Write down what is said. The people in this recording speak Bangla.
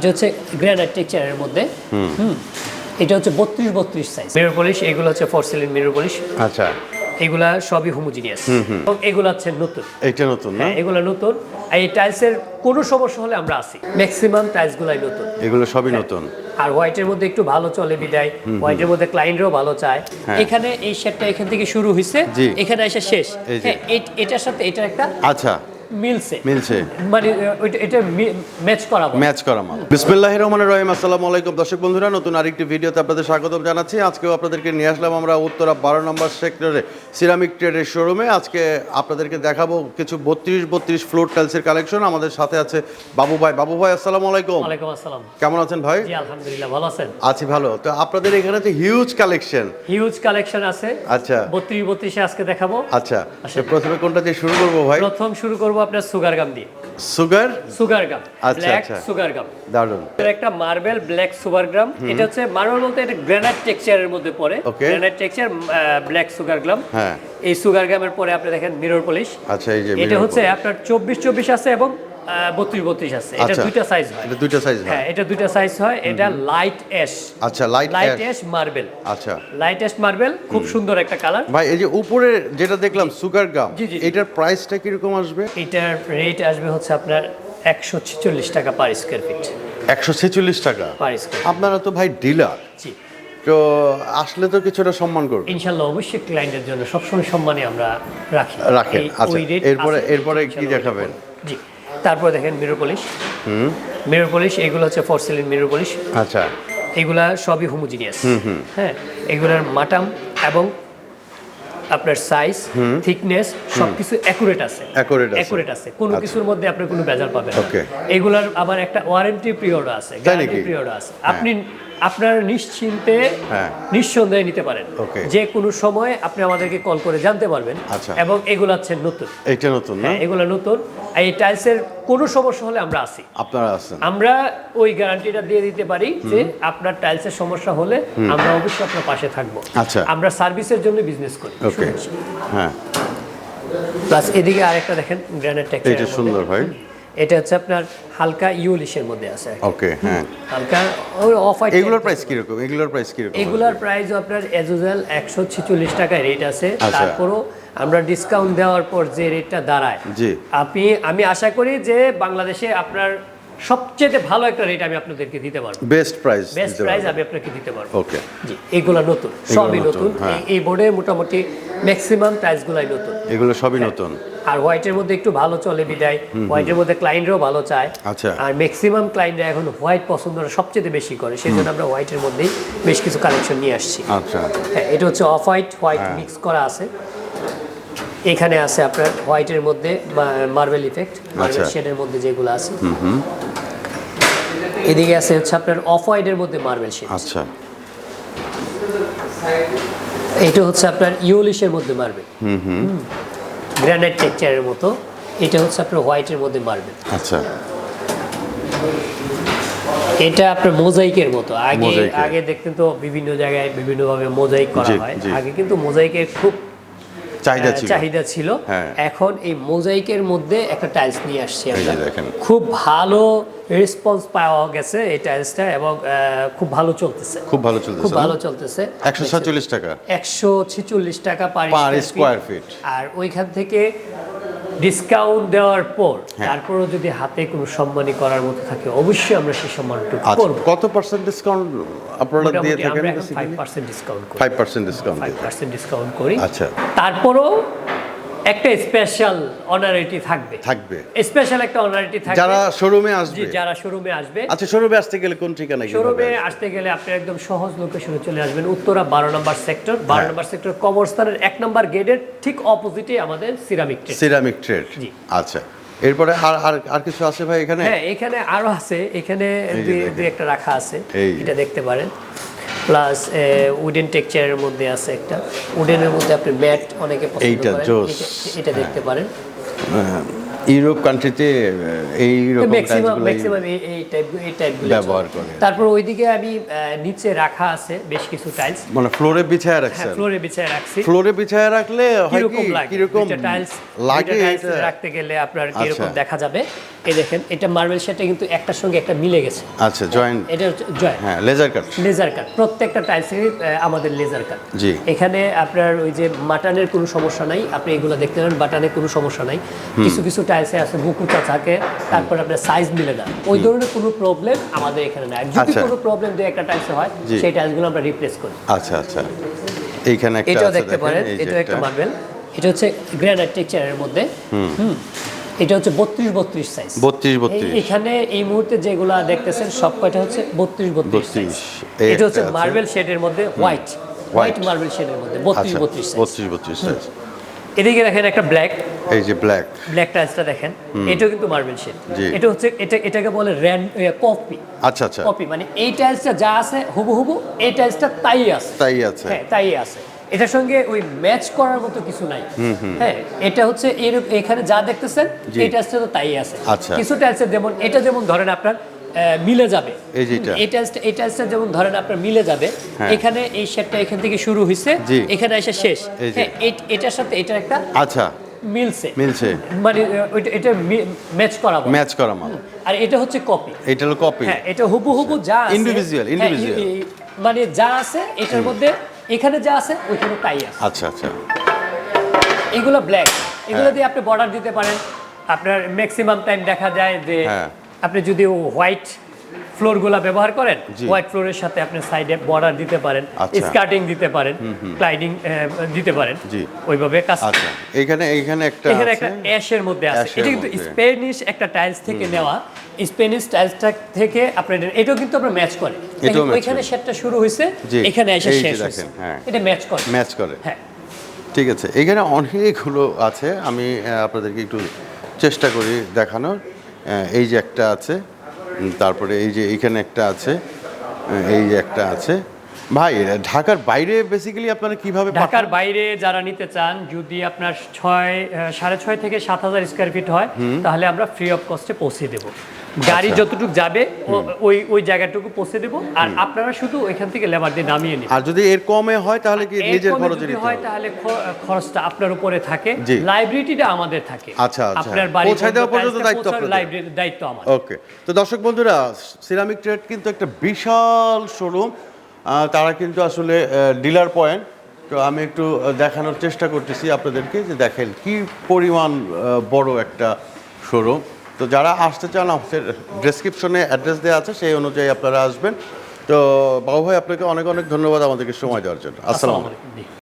এটা হচ্ছে গ্রানাইট টেক্সচারের মধ্যে। হুম। এটা হচ্ছে বত্রিশ বত্রিশ সাইজ মিরর পলিশ এগুলো হচ্ছে ফোর মিরর পলিশ আচ্ছা। এগুলা সবই হোমোজিনিয়াস এবং এগুলো হচ্ছে নতুন। এইটা নতুন না? হ্যাঁ এগুলো নতুন। আর এই টাইলসের কোনো সমস্যা হলে আমরা আসি। ম্যাক্সিমাম টাইলসগুলাই নতুন। এগুলো সবই নতুন। আর হোয়াইটের মধ্যে একটু ভালো চলে বিদায়। হোয়াইটের মধ্যে ক্লায়েন্টরাও ভালো চায়। এখানে এই শেডটা এখান থেকে শুরু হয়েছে এখানে এসে শেষ। হ্যাঁ এটার সাথে এটার একটা আচ্ছা। মিলছে। মিলছে। মানে এটা ম্যাচ করা ম্যাচ করা মাল বিসমিল্লাহ রহমান রহিম আসসালামু আলাইকুম। দর্শক বন্ধুরা নতুন আরেকটি ভিডিওতে আপনাদের স্বাগতম জানাচ্ছি। আজকেও আপনাদেরকে নিয়ে আসলাম আমরা উত্তরা বারো নম্বর সেক্টরে সিরামিক ট্রেডের শোরুমে। আজকে আপনাদেরকে দেখাবো কিছু বত্রিশ বত্রিশ ফ্লোর টাইলসের কালেকশন। আমাদের সাথে আছে বাবু ভাই। বাবু ভাই আসসালামু আলাইকুম। ওয়ালাইকুম আসসালাম। কেমন আছেন ভাই? জি আলহামদুলিল্লাহ ভালো আছেন? আছি ভালো। তো আপনাদের এখানে তো হিউজ কালেকশন হিউজ কালেকশন আছে। আচ্ছা। বত্রিশ বত্রিশে আজকে দেখাবো। আচ্ছা। প্রথমে কোনটা দিয়ে শুরু করব ভাই? প্রথম শুরু করব আপনার সুগার গাম দিয়ে। Sugar? Sugar gum black. Sugar gum দারুণ একটা মার্বেল ব্ল্যাক সুগার গ্রাম এটা হচ্ছে মার্বেল বলতে এটা গ্রানাইট টেক্সচারের মধ্যে পড়ে. গ্রানাইট টেক্সচার ব্ল্যাক সুগার গ্রাম হ্যাঁ। এই সুগার গ্রামের পরে আপনি দেখেন মিরর পলিশ আচ্ছা এই যে এটা হচ্ছে আপনার চব্বিশ চব্বিশ আছে এবং বত্রিশ বত্রিশ আছে। এটা আচ্ছা দুইটা সাইজ হয়। এটা দুইটা সাইজ হ্যাঁ। এটা দুইটা সাইজ হয়। এটা লাইট অ্যাশ আচ্ছা লাইট লাইট অ্যাশ মার্বেল আচ্ছা। লাইট অ্যাশ মার্বেল খুব সুন্দর একটা কালার ভাই এই যে উপরে যেটা দেখলাম সুগার গাম। এটার প্রাইসটা কীরকম আসবে? এটার রেট আসবে হচ্ছে আপনার একশো ছেচল্লিশ টাকা পার স্কোয়ার ফিট একশো ছেচল্লিশ টাকা? পার স্কোয়ার আপনারা তো ভাই ডিলার জি। তো আসলে তো কিছুটা সম্মান করবে। ইনশাল্লাহ অবশ্যই ক্লায়েন্টের জন্য সবসময় সম্মানে আমরা রাখি। রাখেন, আচ্ছা, এরপরে- এরপরে কি দেখাবেন? জি। তারপরে দেখেন মিরর পলিশ মিরর পলিশ এগুলো হচ্ছে ফোর সিলিং মিরর পলিশ আচ্ছা। এগুলা সবই হোমোজিনিয়াস হ্যাঁ এগুলার মাটাম এবং আপনার সাইজ থিকনেস সবকিছু অ্যাকুরেট আছে। অ্যাকুরেট আছে। অ্যাকুরেট আছে। কোনো আচ্ছা। কিছুর মধ্যে আপনি কোনো ভেজাল পাবেন না. এগুলার আবার একটা ওয়ারেন্টি পিরিয়ড আছে। গ্যারান্টি পিরিয়ড আছে। আপনি আপনার নিশ্চিন্তে হ্যাঁ। নিঃসন্দেহে নিতে পারেন. যে কোনো সময় আপনি আমাদেরকে কল করে জানতে পারবেন আচ্ছা। এবং এগুলো হচ্ছে নতুন। এইটা নতুন না? হ্যাঁ এগুলো নতুন। এই টাইলসের কোনো সমস্যা হলে আমরা আসি। আপনারা আছেন আমরা ওই গ্যারান্টিটা দিয়ে দিতে পারি যে আপনার টাইলসের সমস্যা হলে আমরা অবশ্যই আপনার পাশে থাকব। আচ্ছা। আমরা সার্ভিসের জন্য বিজনেস করি। ওকে হ্যাঁ। প্লাস এদিকে আরেকটা দেখেন গ্রানাইট টেক্সচার এইটা সুন্দর ভাই। এটা হচ্ছে আপনার হালকা ইউলিশের মধ্যে আছে ওকে হ্যাঁ। হালকা অফ হোয়াইট এগুলোর প্রাইস কি রকম এগুলোর প্রাইস কি রকম এগুলোর প্রাইস আপনার এজুজাল একশো ছেচল্লিশ টাকায় রেট আছে। আচ্ছা। তারপরও আমরা ডিসকাউন্ট দেওয়ার পর যে রেটটা দাঁড়ায় জি। আপনি আমি আশা করি যে বাংলাদেশে আপনার সবচেয়ে ভালো একটা রেট আমি আপনাদেরকে দিতে পারব। বেস্ট প্রাইস বেস্ট প্রাইস আমি আপনাকে দিতে পারব। ওকে জি এগুলা নতুন সবই নতুন, হ্যাঁ। এই- বোর্ডে মোটামুটি ম্যাক্সিমাম প্রাইসগুলাই নতুন। এগুলো সবই নতুন। আর হোয়াইটের মধ্যে একটু ভালো চলে বিদায়। হোয়াইটের মধ্যে ক্লায়েন্টরাও ভালো চায়। আচ্ছা। আর ম্যাক্সিমাম ক্লায়েন্টরা এখন হোয়াইট পছন্দ সবচেয়ে বেশি করে। সেই জন্য আমরা হোয়াইটের মধ্যেই বেশ কিছু কালেকশন নিয়ে আসছি। আচ্ছা। হ্যাঁ এটা হচ্ছে অফ হোয়াইট হোয়াইট হ্যাঁ। মিক্স করা আছে। এখানে আছে আপনার হোয়াইটের মধ্যে মার্বেল ইফেক্ট মার্বেল আচ্ছা। শেডের মধ্যে যেগুলো আছে। এদিকে আছে হচ্ছে আপনার অফ হোয়াইটের মধ্যে মার্বেল শেড। আচ্ছা। এটা হচ্ছে আপনার ইউলিশের মধ্যে মার্বেল। গ্রানাইট টেক্সচারের মতো। এটা হচ্ছে আপনার হোয়াইটের মধ্যে মার্বেল। আচ্ছা। এটা আপনার মোজাইকের মতো। আগে আগে দেখতেন তো বিভিন্ন জায়গায় বিভিন্নভাবে মোজাইক করা হয়। আগে কিন্তু মোজাইকের খুব চাহিদা ছিল। চাহিদা ছিল। হ্যাঁ। এখন এই মোজাইকের মধ্যে একটা টাইলস নিয়ে আসছি আমরা। খুব ভালো রেসপন্স পাওয়া গেছে এই টাইলসটা এবং খুব ভালো চলতেছে। খুব ভালো চলতেছে খুব ভালো চলতেছে। একশো সাতচল্লিশ টাকা। একশো ছেচল্লিশ টাকা পার স্কোয়ার ফিট আর ওইখান থেকে ডিসকাউন্ট দেওয়ার পর হ্যাঁ। তারপরও যদি হাতে কোনো সম্মানী করার মতো থাকে অবশ্যই আমরা সেই সম্মানটুকু করব। কত পার্সেন্ট ডিসকাউন্ট আপনারা দিয়ে থাকেন আমরা এখন ফাইভ পার্সেন্ট ডিসকাউন্ট করি। Five percent discount five percent discount করি। আচ্ছা। তারপরও একটা স্পেশাল অনারিটি থাকবে। থাকবে। স্পেশাল একটা অনারিটি থাকবে। যারা শোরুমে আসবে। যারা শোরুমে আসবে। আচ্ছা শোরুমে আসতে গেলে কোন ঠিকানা শোরুমে আসতে গেলে আপনি একদম সহজ লোকেশনে চলে আসবেন উত্তরা বারো নম্বর সেক্টর বারো নম্বর সেক্টর কবরস্থানের এক নম্বর গেটের ঠিক অপোজিটে আমাদের সিরামিক ট্রেড সিরামিক ট্রেড জি। আচ্ছা এরপরে আর আর আর কিছু আছে ভাই এখানে? হ্যাঁ এখানে আরও আছে। এখানে দুই একটা রাখা আছে। এটা দেখতে পারেন। প্লাস উডেন টেক্সচারের মধ্যে আছে একটা। উডেনের মধ্যে আপনি ম্যাট অনেকে পছন্দ এইটা জোস। এটা- দেখতে পারেন। হ্যাঁ, ইউরোপ কান্ট্রিতে এই রকম ম্যাক্সিমাম ম্যাক্সিমাম এই টাইপ এই টাইপগুলো ব্যবহার করে। তারপর ওইদিকে আমি নিচে রাখা আছে বেশ কিছু টাইলস মানে ফ্লোরে বিছায় হ্যাঁ রাখছেন ফ্লোরে বিছায় রাখছি। ফ্লোরে বিছায় রাখলে হয় কি? কীরকম লাগে? টাইলস লাগে টাইলস রাখতে গেলে আপনার আচ্ছা। দেখা যাবে? এই দেখেন এটা মার্বেল শেডটা কিন্তু একটার সঙ্গে একটা মিলে গেছে। আচ্ছা জয়েন্ট এটা হচ্ছে জয় হ্যাঁ লেজার কাট লেজার কাট প্রত্যেকটা টাইলসেরই আমাদের লেজার কাট জি। এখানে আপনার ওই যে মাটানের কোনো সমস্যা নাই আপনি এগুলো দেখতে পারেন বাটানের কোনো সমস্যা নাই। কিছু কিছু টাইলসে আছে বুকুটা থাকে তারপর আপনার সাইজ মিলে না। ওই ধরনের কোনো প্রবলেম আমাদের এখানে নাই। যদি আচ্ছা। কোনো প্রবলেম দু একটা টাইলসে হয়। সেই টাইলসগুলো আমরা রিপ্লেস করি। আচ্ছা আচ্ছা। এইখানে একটা এটাও দেখতে পারেন এটা একটা একটা। মার্বেল এটা হচ্ছে গ্রানাইট টেক্সচারের মধ্যে। হুম। এটা হচ্ছে বত্রিশ বত্রিশ সাইজ 32 32 এখানে এই মুহূর্তে যেগুলা দেখতেছেন সব কয়টা হচ্ছে বত্রিশ বত্রিশ 32 এটা হচ্ছে। মার্বেল শেডের মধ্যে হোয়াইট হোয়াইট মার্বেল শেডের মধ্যে বত্রিশ আচ্ছা বত্রিশ বত্রিশ বত্রিশ সাইজ এদিকে দেখেন একটা ব্ল্যাক এই যে ব্ল্যাক ব্ল্যাক টাইলসটা দেখেন এটাও কিন্তু মার্বেল শেড এটা হচ্ছে এটা এটাকে বলে র্যান্ড কপি আচ্ছা আচ্ছা। কপি মানে এই টাইলসটা যা আছে হুবু হুবু এই টাইলসটা তাই আছে। তাই আছে। হ্যাঁ তাই আছে। এটার সঙ্গে ওই ম্যাচ করার মতো কিছু নাই। হ্যাঁ এটা হচ্ছে এর এখানে যা দেখতেছেন এটা এই তো তাই আছে। আচ্ছা। কিছু টাইলসের যেমন এটা যেমন ধরেন আপনার মিলে যাবে। এই যে এটা। যেমন ধরেন আপনার মিলে যাবে। হ্যাঁ। এখানে এই শেডটা এখান থেকে শুরু হয়েছে এখানে এসে শেষ। হ্যাঁ এটার সাথে এটার একটা আচ্ছা। মিলছে। মিলছে। মানে এটা ম্যাচ করা ম্যাচ করা মাল আর এটা হচ্ছে কপি এটা হলো কপি হ্যাঁ এটা হুবু হুবু যা হ্যাঁ, individual. ই- ই- মানে যা আছে এটার মধ্যে এখানে যা আছে ওইখানে তাই আছে আচ্ছা আচ্ছা এগুলো ব্ল্যাক এগুলো হ্যাঁ। দিয়ে আপনি বর্ডার দিতে পারেন আপনার ম্যাক্সিমাম টাইম দেখা যায় যে হ্যাঁ। আপনি যদি হোয়াইট ফ্লোরগুলো ব্যবহার করেন। হোয়াইট ফ্লোরের সাথে আপনি সাইডে বর্ডার দিতে পারেন আচ্ছা। স্কার্টিং দিতে পারেন ক্লাইডিং দিতে পারেন ওইভাবে কাজ আচ্ছা। এখানে এইখানে একটা এখানে একটা অ্যাশের মধ্যে আছে। এটা কিন্তু। স্প্যানিশ একটা টাইলস থেকে নেওয়া। স্প্যানিশ টাইলসটা থেকে আপনার এটাও কিন্তু আপনার ম্যাচ করে। ওইখানে। শেডটা শুরু হয়েছে এখানে এসে শেষ হয়েছে। হ্যাঁ। এটা ম্যাচ করে। ম্যাচ করে। হ্যাঁ। ঠিক আছে। এখানে অনেকগুলো আছে। আমি আপনাদেরকে একটু চেষ্টা করি দেখানোর। এই যে একটা আছে। তারপরে এই যে এইখানে একটা আছে এই যে একটা আছে ভাই ঢাকার বাইরে বেসিক্যালি আপনারা কীভাবে ঢাকার বাইরে যারা নিতে চান যদি আপনার ছয় সাড়ে ছয় থেকে সাত হাজার স্কোয়ার ফিট হয় তাহলে আমরা ফ্রি অফ কস্টে পৌঁছে দেব। গাড়ি আচ্ছা। যতটুকু যাবে ওই ওই জায়গাটুকু পৌঁছে দেব। আর আপনারা শুধু ওইখান থেকে লেবার দিয়ে নামিয়ে নেবেন। আর যদি এর কমে হয় তাহলে কি নিজের খরচ যদি হয় তাহলে খরচটা আপনার উপরে থাকে। লাইব্রেরিটা আমাদের থাকে। আচ্ছা, আচ্ছা। আপনার বাড়ি পৌঁছায় দেওয়া পর্যন্ত দায়িত্ব আপনাদের। লাইব্রেরির দায়িত্ব আমার ওকে তো দর্শক বন্ধুরা সিরামিক ট্রেড কিন্তু একটা বিশাল শোরুম তারা কিন্তু আসলে ডিলার পয়েন্ট তো আমি একটু দেখানোর চেষ্টা করতেছি আপনাদেরকে যে দেখেন কি পরিমাণ বড় একটা শোরুম তো যারা আসতে চান, আমাদের ডেসক্রিপশনে অ্যাড্রেস দেওয়া আছে, সেই অনুযায়ী আপনারা আসবেন। তো বাবু ভাই, আপনাকে অনেক অনেক ধন্যবাদ আমাদেরকে সময় দেওয়ার জন্য। আসসালামু আলাইকুম।